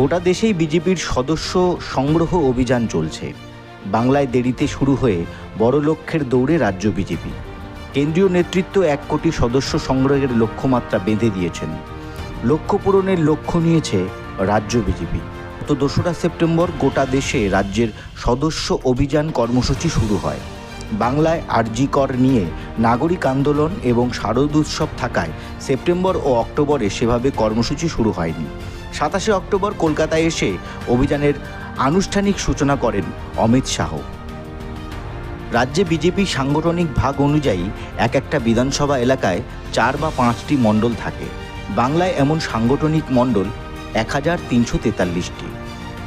গোটা দেশেই বিজেপির সদস্য সংগ্রহ অভিযান চলছে। বাংলায় দেরিতে শুরু হয়ে বড় লক্ষ্যের দৌড়ে রাজ্য বিজেপি। কেন্দ্রীয় নেতৃত্ব এক কোটি সদস্য সংগ্রহের লক্ষ্যমাত্রা বেঁধে দিয়েছেন। লক্ষ্য পূরণের লক্ষ্য নিয়েছে রাজ্য বিজেপি। গত দোসরা সেপ্টেম্বর গোটা দেশে রাজ্যের সদস্য অভিযান কর্মসূচি শুরু হয়। বাংলায় আরজি কর নিয়ে নাগরিক আন্দোলন এবং শারদ উৎসব থাকায় সেপ্টেম্বর ও অক্টোবরে সেভাবে কর্মসূচি শুরু হয়নি। সাতাশে অক্টোবর কলকাতায় এসে অভিযানের আনুষ্ঠানিক সূচনা করেন অমিত শাহ। রাজ্যে বিজেপি সাংগঠনিক ভাগ অনুযায়ী এক একটা বিধানসভা এলাকায় চার বা পাঁচটি মণ্ডল থাকে। বাংলায় এমন সাংগঠনিক মণ্ডল এক হাজার তিনশো তেতাল্লিশটি।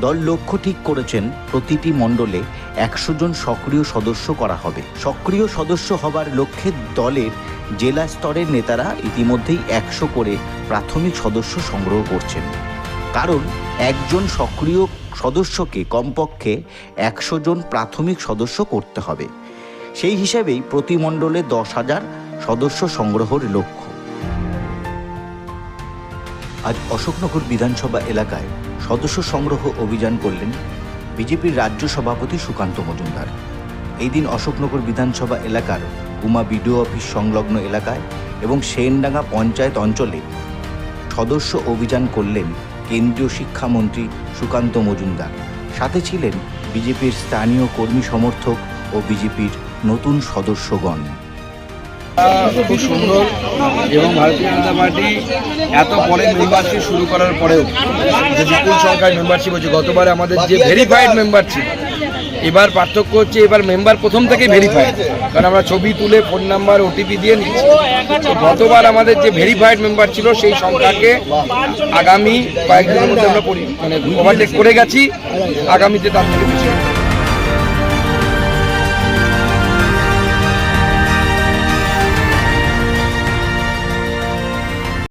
দল লক্ষ্য ঠিক করেছেন, প্রতিটি মণ্ডলে একশো জন সক্রিয় সদস্য করা হবে। সক্রিয় সদস্য হবার লক্ষ্যে দলের জেলা স্তরের নেতারা ইতিমধ্যেই একশো করে প্রাথমিক সদস্য সংগ্রহ করছেন। কারণ একজন সক্রিয় সদস্যকে কমপক্ষে একশো জন প্রাথমিক সদস্য করতে হবে। সেই হিসাবেই প্রতি মণ্ডলে দশ হাজার সদস্য সংগ্রহের লক্ষ্য। আজ অশোকনগর বিধানসভা এলাকায় সদস্য সংগ্রহ অভিযান করলেন বিজেপির রাজ্য সভাপতি সুকান্ত মজুমদার। এই দিন অশোকনগর বিধানসভা এলাকার উমা বিডিও অফিস সংলগ্ন এলাকায় এবং সেনডাঙ্গা পঞ্চায়েত অঞ্চলে সদস্য অভিযান করলেন কেন্দ্রীয় শিক্ষামন্ত্রী সুকান্ত মজুমদার। সাথে ছিলেন বিজেপির স্থানীয় কর্মী সমর্থক ও বিজেপির নতুন সদস্যগণ। খুব সুন্দর এবং ভারতীয় জনতা পার্টি এত পরে মেম্বারশিপ শুরু করার পরেও যে বিপুল সংখ্যায় মেম্বারশিপ হচ্ছে গতবার আমাদের যে ভেরিফাইড মেম্বার ছিল এবার পার্থক্য হচ্ছে এবার মেম্বার প্রথম থেকে ভেরিফাই কারণ আমরা ছবি তুলে ফোন নাম্বার ওটিপি দিয়ে নিচ্ছি। গতবার আমাদের যে ভেরিফাইড মেম্বার ছিল, সেই সংখ্যাকে আগামী কয়েকদিনের মধ্যে আমরা মানে ওভারটেক করে গেছি। আগামীতে তার থেকে।